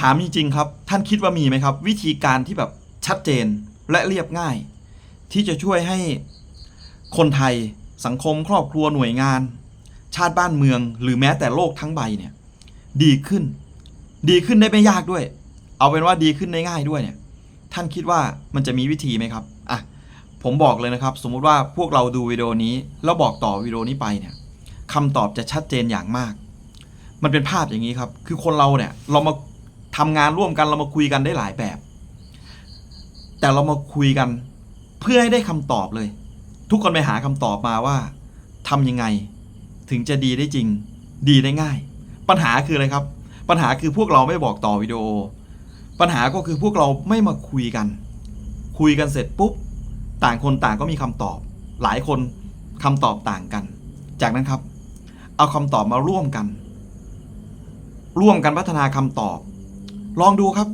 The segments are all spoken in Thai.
ถามจริงๆครับ ท่านคิดว่ามีไหมครับ วิธีการที่แบบชัดเจนและเรียบง่าย ที่จะช่วยให้คนไทยสังคมครอบครัวหน่วยงาน ชาติบ้านเมือง หรือแม้แต่โลกทั้งใบเนี่ย ดีขึ้น ดีขึ้นได้ไม่ยากด้วย เอาเป็นว่าดีขึ้นได้ง่ายด้วยเนี่ย ท่านคิดว่ามันจะมีวิธีไหมครับอะผมบอกเลยนะครับ สมมุติว่าพวกเราดูวิดีโอนี้แล้วบอกต่อวิดีโอนี้ไปเนี่ยคำตอบจะชัดเจนอย่างมาก มันเป็นภาพอย่างนี้ครับ คือคนเราเนี่ยเรามา ทำงานร่วมกันเรามาคุยกันได้หลายแบบ แต่เรามาคุยกันเพื่อให้ได้คำตอบเลย ทุกคนไปหาคำตอบมาว่าทำยังไง ถึงจะดีได้จริง ดีได้ง่าย ปัญหาคืออะไรครับ ปัญหาคือพวกเราไม่บอกต่อวิดีโอ ปัญหาก็คือพวกเราไม่มาคุยกัน คุยกันเสร็จปุ๊บ ต่างคนต่างก็มีคำตอบ หลายคนคำตอบต่างกัน จากนั้นครับ เอาคำตอบมาร่วมกัน ร่วมกันพัฒนาคำตอบ ลองดูครับ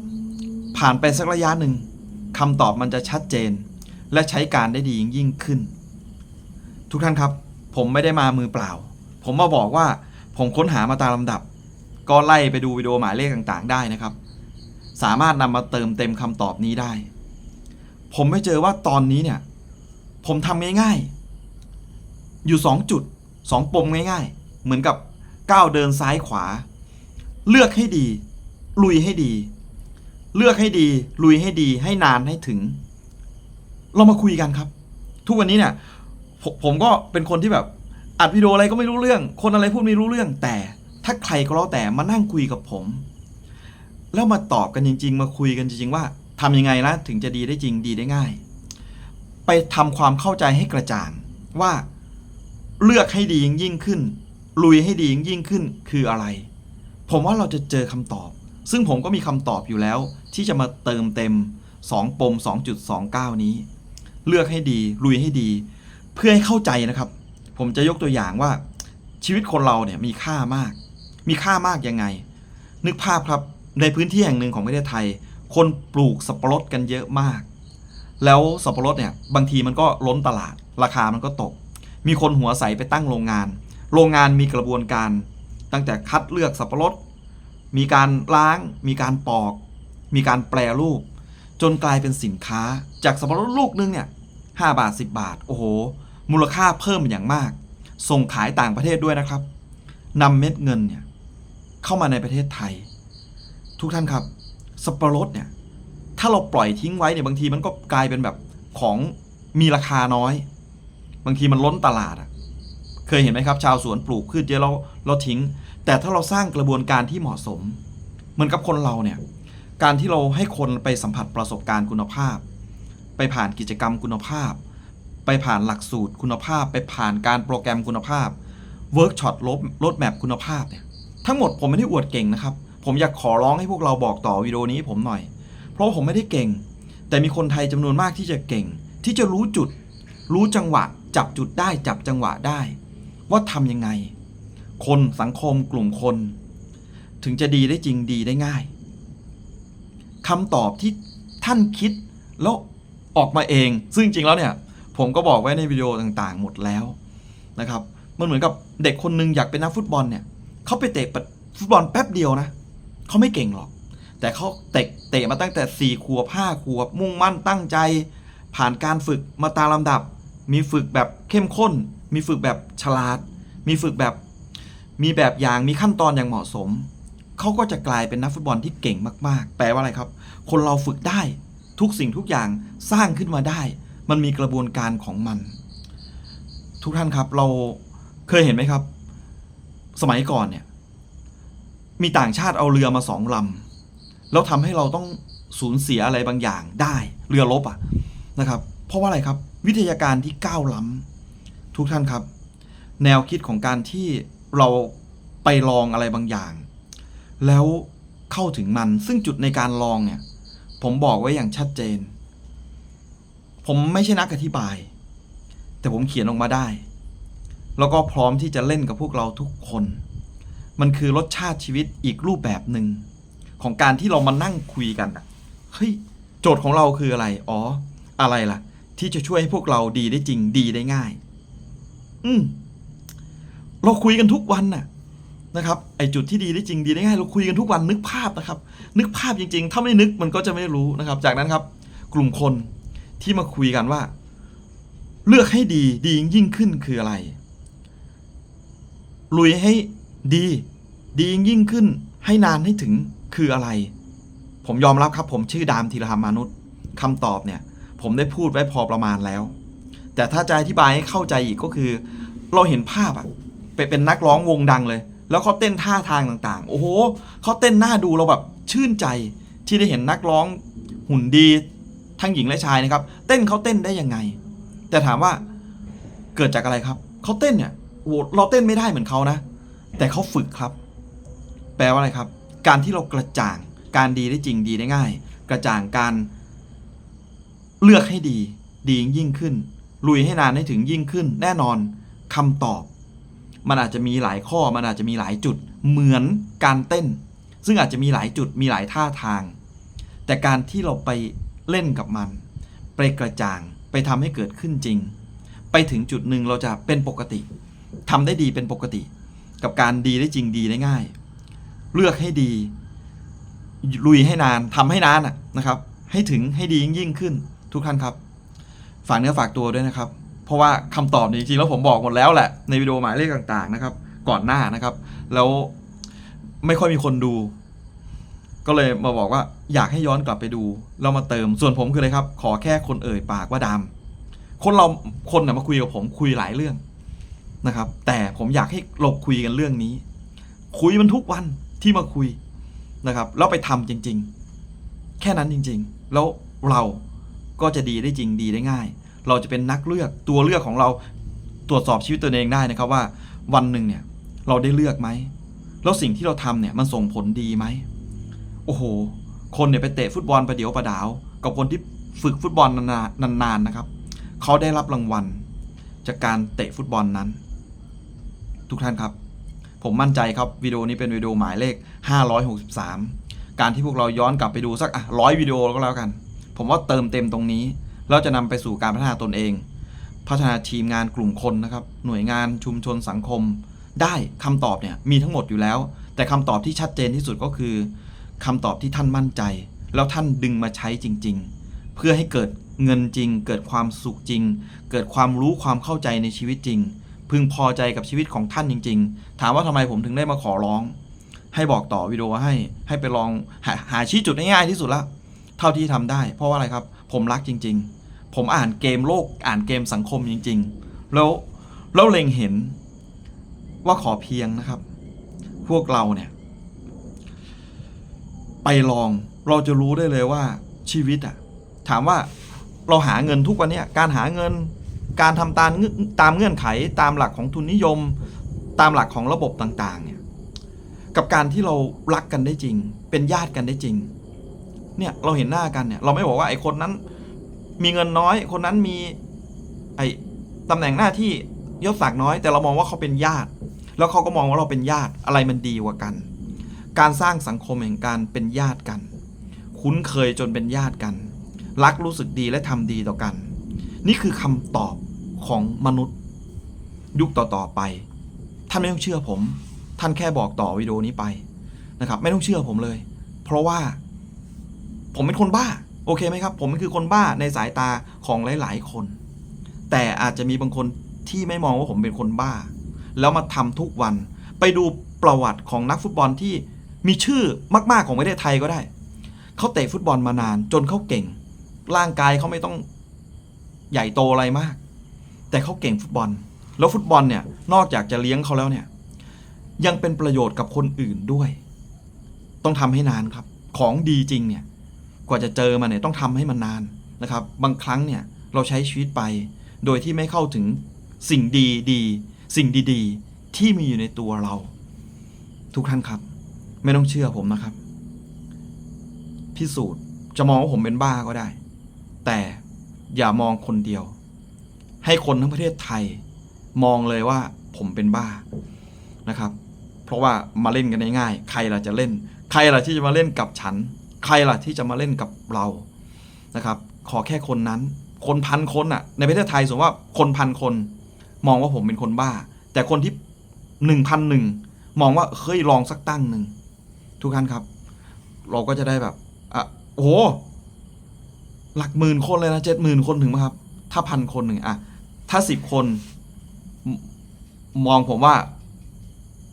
ผ่านไปสักระยะหนึ่งคำตอบมันจะชัดเจน และใช้การได้ดียิ่งยิ่งขึ้น ทุกท่านครับ ผมไม่ได้มามือเปล่า ผมมาบอกว่าผมค้นหามาตามลำดับ ก็ไล่ไปดูวิดีโอหมายเลขต่างๆ ได้นะครับ สามารถนำมาเติมเต็มคำตอบนี้ได้ ผมไม่เจอว่าตอนนี้เนี่ย ผมทำง่ายๆอยู่ 2 จุด 2 ปมง่ายๆ เหมือนกับก้าวเดินซ้ายขวา เลือกให้ดี ลุยให้ดี เลือกให้ดี ลุยให้ดี ให้นานให้ถึง เรามาคุยกันครับ ทุกวันนี้เนี่ยผมผมก็เป็นคนที่แบบอัดวิดีโออะไรก็ไม่รู้เรื่อง คนอะไรพูดไม่รู้เรื่อง แต่ถ้าใครก็แล้วแต่มานั่งคุยกับผม แล้วมาตอบกันจริง ๆ มาคุยกันจริง ๆ ว่าทำยังไงนะถึงจะดีได้จริงดีได้ง่าย ไปทำความเข้าใจให้กระจ่างว่าเลือกให้ดียิ่งขึ้น ลุยให้ดียิ่งขึ้นคืออะไร ผมว่าเราจะเจอคำตอบ ซึ่งผมก็มีคำตอบอยู่แล้ว ที่จะมาเติมเต็ม 2 ปม 2.29 นี้ เลือกให้ดีลุยให้ดี เพื่อให้เข้าใจนะครับ ผมจะยกตัวอย่างว่า ชีวิตคนเราเนี่ยมีค่ามาก มีค่ามากยังไง นึกภาพครับในพื้นที่แห่งหนึ่งของประเทศไทย คนปลูกสับปะรดกันเยอะมาก แล้วสับปะรดเนี่ยบางทีมันก็ล้นตลาด ราคามันก็ตก มีคนหัวใสไปตั้งโรงงาน โรงงานมีกระบวนการ ตั้งแต่คัดเลือกสับปะรด มีการล้าง มีการปอก มีการแปรรูป จนกลายเป็นสินค้า จากสับปะรดลูกนึงเนี่ยห้าบาท 10 บาท โอ้โห มูลค่าเพิ่มอย่างมาก ส่งขายต่างประเทศด้วยนะครับนำเม็ดเงินเนี่ยเข้ามาในประเทศไทย ทุกท่านครับสับปะรดเนี่ยถ้าเราปล่อยทิ้งไว้เนี่ยบางทีมันก็กลายเป็นแบบของมีราคาน้อย บางทีมันล้นตลาดอะเคยเห็นไหมครับ ชาวสวนปลูกพืชเยอะเราเราทิ้ง แต่ถ้าเราสร้างกระบวนการที่เหมาะสม เหมือนกับคนเราเนี่ย การที่เราให้คนไปสัมผัสประสบการณ์คุณภาพ ไปผ่านกิจกรรมคุณภาพ ไปผ่านหลักสูตรคุณภาพ ไปผ่านการโปรแกรมคุณภาพเวิร์กช็อตลบลดแมพคุณภาพเนี่ยทั้งหมดผมไม่ได้อวดเก่งนะครับ ผมอยากขอร้องให้พวกเราบอกต่อวิดีโอนี้ผมหน่อย เพราะผมไม่ได้เก่ง แต่มีคนไทยจำนวนมากที่จะเก่ง ที่จะรู้จุด รู้จังหวะ จับจุดได้จับจังหวะได้ ว่าทำยังไง คนสังคมกลุ่มคน ถึงจะดีได้จริงดีได้ง่ายคำตอบที่ท่านคิดแล้วออกมาเอง ซึ่งจริงแล้วเนี่ย ผมก็บอกไว้ในวิดีโอต่างๆ หมดแล้วนะครับมันเหมือนกับเด็กคนหนึงอยากเป็นนักฟุตบอลเนี่ยเขาไปเตะฟุตบอลแป๊บเดียวนะเขาไม่เก่งหรอก แต่เขาเตะเตะมาตั้งแต่4ขวบ5ขวบมุ่งมั่นตั้งใจ ผ่านการฝึกมาตามลำดับ มีฝึกแบบเข้มข้น มีฝึกแบบฉลาด มีฝึกแบบ มีแบบอย่างมีขั้นตอนอย่างเหมาะสม เขาก็จะกลายเป็นนักฟุตบอลที่เก่งมาก ๆ แปลว่าอะไรครับ คนเราฝึกได้ทุกสิ่งทุกอย่างสร้างขึ้นมาได้ มันมีกระบวนการของมัน ทุกท่านครับเราเคยเห็นไหมครับ สมัยก่อนเนี่ย มีต่างชาติเอาเรือมาสองลำแล้วทำให้เราต้องสูญเสียอะไรบางอย่างได้ เรือรบอะนะครับ เพราะว่าอะไรครับ วิทยาการที่ก้าวล้ำทุกท่านครับ แนวคิดของการที่ เราไปลองอะไรบางอย่าง แล้วเข้าถึงมัน ซึ่งจุดในการลองเนี่ย ผมบอกไว้อย่างชัดเจน ผมไม่ใช่นักอธิบาย แต่ผมเขียนออกมาได้ แล้วก็พร้อมที่จะเล่นกับพวกเราทุกคน มันคือรสชาติชีวิตอีกรูปแบบหนึ่งของการที่เรามานั่งคุยกันอะเฮ้ยโจทย์ของเราคืออะไร อ๋อ อะไรล่ะ ที่จะช่วยให้พวกเราดีได้จริงดีได้ง่าย อืม เราคุยกันทุกวันน่ะนะครับไอจุดที่ดีได้จริงดีได้ง่ายเราคุยกันทุกวันนึกภาพนะครับ นึกภาพจริง ๆ ถ้าไม่นึกมันก็จะไม่รู้นะครับ จากนั้นครับ กลุ่มคนที่มาคุยกันว่า เลือกให้ดีดียิ่งขึ้นคืออะไร ลุยให้ดี ดียิ่งขึ้น ให้นานให้ถึงคืออะไร ผมยอมรับครับ ผมชื่อดามธีรธรรมมานุษย์คำตอบเนี่ย ผมได้พูดไว้พอประมาณแล้ว แต่ถ้าจะอธิบายให้เข้าใจอีกก็คือ เราเห็นภาพอะ เป็นเป็นนักร้องวงดังเลย แล้วเขาเต้นท่าทางต่างๆ โอ้โหเขาเต้นหน้าดูเราแบบชื่นใจที่ได้เห็นนักร้องหุ่นดีทั้งหญิงและชายนะครับ เต้นเขาเต้นได้ยังไง แต่ถามว่าเกิดจากอะไรครับเขาเต้นเนี่ยโอ้เราเต้นไม่ได้เหมือนเขานะ แต่เขาฝึกครับ แปลว่าอะไรครับ การที่เรากระจ่างการดีได้จริงดีได้ง่าย กระจ่างการเลือกให้ดี ดียิ่งขึ้น ลุยให้นานให้ถึงยิ่งขึ้น แน่นอนคำตอบ มันอาจจะมีหลายข้อมันอาจจะมีหลายจุดเหมือนการเต้น ซึ่งอาจจะมีหลายจุดมีหลายท่าทาง แต่การที่เราไปเล่นกับมัน ไปกระจ่างไปทำให้เกิดขึ้นจริง ไปถึงจุดหนึ่งเราจะเป็นปกติทำได้ดีเป็นปกติ กับการดีได้จริงดีได้ง่าย เลือกให้ดี ลุยให้นานทำให้นานนะครับ ให้ถึงให้ดียิ่งขึ้น ทุกท่านครับ ฝากเนื้อฝากตัวด้วยนะครับ เพราะว่าคำตอบนี่ยจริงๆแล้วผมบอกหมดแล้วแหละในวิดีโอหมายเลขต่างๆนะครับ ก่อนหน้านะครับ แล้วไม่ค่อยมีคนดู ก็เลยมาบอกว่าอยากให้ย้อนกลับไปดู เรามาเติมส่วนผมคืออะไรครับ ขอแค่คนเอ่ยปากว่าดำคนเราคนน่ะมาคุยกับผมคุยหลายเรื่องนะครับ แต่ผมอยากให้เราคุยกันเรื่องนี้ คุยมันทุกวันที่มาคุยนะครับแล้วไปทำจริง ๆ แค่นั้นจริง ๆ แล้วเราก็จะดีได้จริงดีได้ง่าย เราจะเป็นนักเลือกตัวเลือกของเราตรวจสอบชีวิตตัวเองได้นะครับว่า วันหนึ่งเนี่ยเราได้เลือกไหมแล้วสิ่งที่เราทำเนี่ยมันส่งผลดีไหมโอ้โห คนเนี่ยไปเตะฟุตบอลประเดี๋ยวประดาว กับคนที่ฝึกฟุตบอลนานๆนานๆนะครับ เขาได้รับรางวัล จากการเตะฟุตบอลนั้น ทุกท่านครับ ผมมั่นใจครับวิดีโอนี้เป็นวิดีโอหมายเลข 563 การที่พวกเราย้อนกลับไปดูสักอะร้อยวิดีโอก็แล้วกัน ผมว่าเติมเต็มตรงนี้ แล้วจะนำไปสู่การพัฒนาตนเอง พัฒนาทีมงานกลุ่มคนนะครับ หน่วยงานชุมชนสังคม ได้คำตอบเนี่ยมีทั้งหมดอยู่แล้ว แต่คำตอบที่ชัดเจนที่สุดก็คือคำตอบที่ท่านมั่นใจ แล้วท่านดึงมาใช้จริง ๆ เพื่อให้เกิดเงินจริง เกิดความสุขจริง เกิดความรู้ความเข้าใจในชีวิตจริง พึงพอใจกับชีวิตของท่านจริง ๆ ถามว่าทำไมผมถึงได้มาขอร้อง ให้บอกต่อวิดีโอให้ให้ไปลองหาหาชี้จุดง่ายๆที่สุดละเท่าที่ทำได้ เพราะว่าอะไรครับ ผมรักจริง ๆ ผมอ่านเกมโลกอ่านเกมสังคมจริง ๆ แล้วแล้วเล็งเห็นว่าขอเพียงนะครับ พวกเราเนี่ย ไปลองเราจะรู้ได้เลยว่าชีวิตอะถามว่าเราหาเงินทุกวันเนี้ยการหาเงิน การทำตามตามเงื่อนไขตามหลักของทุนนิยม ตามหลักของระบบต่าง ๆ เนี่ย กับการที่เรารักกันได้จริง เป็นญาติกันได้จริง เนี่ยเราเห็นหน้ากันเนี่ยเราไม่บอกว่าไอ้คนนั้น มีเงินน้อย คนนั้นมีไอ้ตำแหน่งหน้าที่ยศศักดิ์น้อย แต่เรามองว่าเขาเป็นญาติ แล้วเขาก็มองว่าเราเป็นญาติอะไรมันดีกว่ากัน การสร้างสังคมแห่งการเป็นญาติกัน คุ้นเคยจนเป็นญาติกัน รักรู้สึกดีและทำดีต่อกัน นี่คือคำตอบของมนุษย์ ยุคต่อๆไป ท่านไม่ต้องเชื่อผม ท่านแค่บอกต่อวิดีโอนี้ไปนะครับ ไม่ต้องเชื่อผมเลย เพราะว่า ผมเป็นคนบ้า โอเคไหมครับ ผมคือคนบ้าในสายตาของหลาย ๆ คน แต่อาจจะมีบางคนที่ไม่มองว่าผมเป็นคนบ้า แล้วมาทำทุกวัน ไปดูประวัติของนักฟุตบอลที่มีชื่อมาก ๆ ของประเทศไทยก็ได้ เขาเตะฟุตบอลมานาน จนเขาเก่ง ร่างกายเขาไม่ต้องใหญ่โตอะไรมาก แต่เขาเก่งฟุตบอล แล้วฟุตบอลเนี่ย นอกจากจะเลี้ยงเขาแล้วเนี่ย ยังเป็นประโยชน์กับคนอื่นด้วย ต้องทำให้นานครับ ของดีจริงเนี่ย กว่าจะเจอมันเนี่ยต้องทำให้มันนานนะครับ บางครั้งเนี่ยเราใช้ชีวิตไป โดยที่ไม่เข้าถึงสิ่งดีดีๆสิ่งดีๆ ที่มีอยู่ในตัวเรา ทุกท่านครับ ไม่ต้องเชื่อผมนะครับ พิสูจน์จะมองว่าผมเป็นบ้าก็ได้ แต่อย่ามองคนเดียว ให้คนทั้งประเทศไทย มองเลยว่าผมเป็นบ้านะครับ เพราะว่ามาเล่นกันง่ายๆใครล่ะจะเล่น ใครล่ะที่จะมาเล่นกับฉัน ใครล่ะที่จะมาเล่นกับเรานะครับ ขอแค่คนนั้น คนพันคนอะในประเทศไทยสมมติว่าคนพันคน มองว่าผมเป็นคนบ้า แต่คนที่หนึ่งพันหนึ่งมองว่าเฮ้ยลองสักตั้งหนึ่งทุกท่านครับ เราก็จะได้แบบอะโอ้โหหลักหมื่นคนเลยนะเจ็ดหมื่นคนถึงไหมครับ ถ้าพันคนหนึ่งอะถ้าสิบคนมมองผมว่า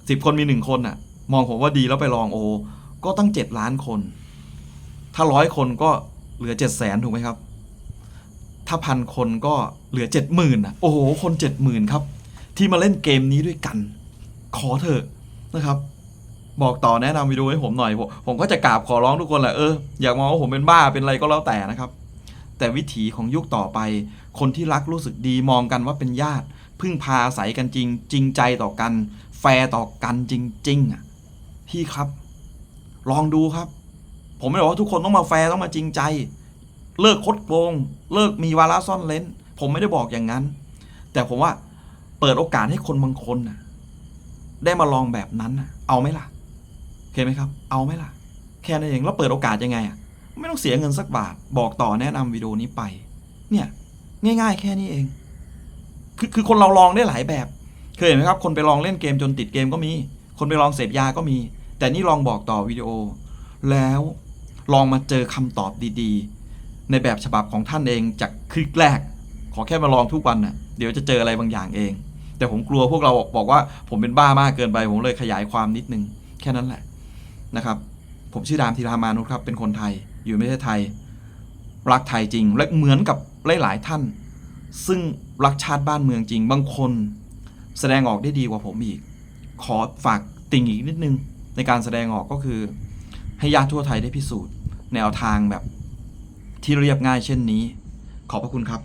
สิบคนมีหนึ่งคนอะมองผมว่าดีแล้วไปลองโอก็ตั้งเจ็ดล้านคน ถ้าร้อยคนก็เหลือเจ็ดแสนถูกไหมครับ ถ้าพันคนก็เหลือเจ็ดหมื่นอะโอ้โห คนเจ็ดหมื่นครับ ที่มาเล่นเกมนี้ด้วยกัน ขอเถอะนะครับ บอกต่อแนะนำวิดีโอให้ผมหน่อย ผมผมก็จะกราบขอร้องทุกคนแหละเอออยากมองว่าผมเป็นบ้าเป็นอะไรก็แล้วแต่นะครับ แต่วิถีของยุคต่อไป คนที่รักรู้สึกดีมองกันว่าเป็นญาติ พึ่งพาอาศัยกันจริง จริงใจต่อกัน แฟร์ต่อกันจริงๆอะพี่ครับ ลองดูครับ ผมไม่ได้บอกว่าทุกคนต้องมาแฟร์ต้องมาจริงใจ เลิกคดโกงเลิกมีวาระซ่อนเลนผมไม่ได้บอกอย่างนั้น แต่ผมว่าเปิดโอกาสให้คนบางคนน่ะได้มาลองแบบนั้นน่ะเอาไหมล่ะเห็นไหมครับ เอาไหมล่ะ แค่นั้นเองแล้วเปิดโอกาสยังไงอะไม่ต้องเสียเงินสักบาท บอกต่อแนะนำวิดีโอนี้ไป เนี่ย ง่ายๆ แค่นี้เอง คือคือคนเราลองได้หลายแบบ เคยเห็นไหมครับ คนไปลองเล่นเกมจนติดเกมก็มี คนไปลองเสพยาก็มี แต่นี่ลองบอกต่อวิดีโอ แล้ว ลองมาเจอคำตอบดีๆ ในแบบฉบับของท่านเองจากคลิกแรก ขอแค่มาลองทุกวันน่ะเดี๋ยวจะเจออะไรบางอย่างเอง แต่ผมกลัวพวกเราบอกว่าผมเป็นบ้ามากเกินไป ผมเลยขยายความนิดนึง แค่นั้นแหละนะครับ ผมชื่อดามธีรามานุชครับ เป็นคนไทยอยู่ประเทศไทย รักไทยจริง และเหมือนกับหลายๆท่าน ซึ่งรักชาติบ้านเมืองจริง บางคน แสดงออกได้ดีกว่าผมอีก ขอฝากติ่งอีกนิดนึง ในการแสดงออกก็คือ ให้ญาติทั่วไทยได้พิสูจน์ แนวทางแบบที่เรียบง่ายเช่นนี้ ขอบพระคุณครับ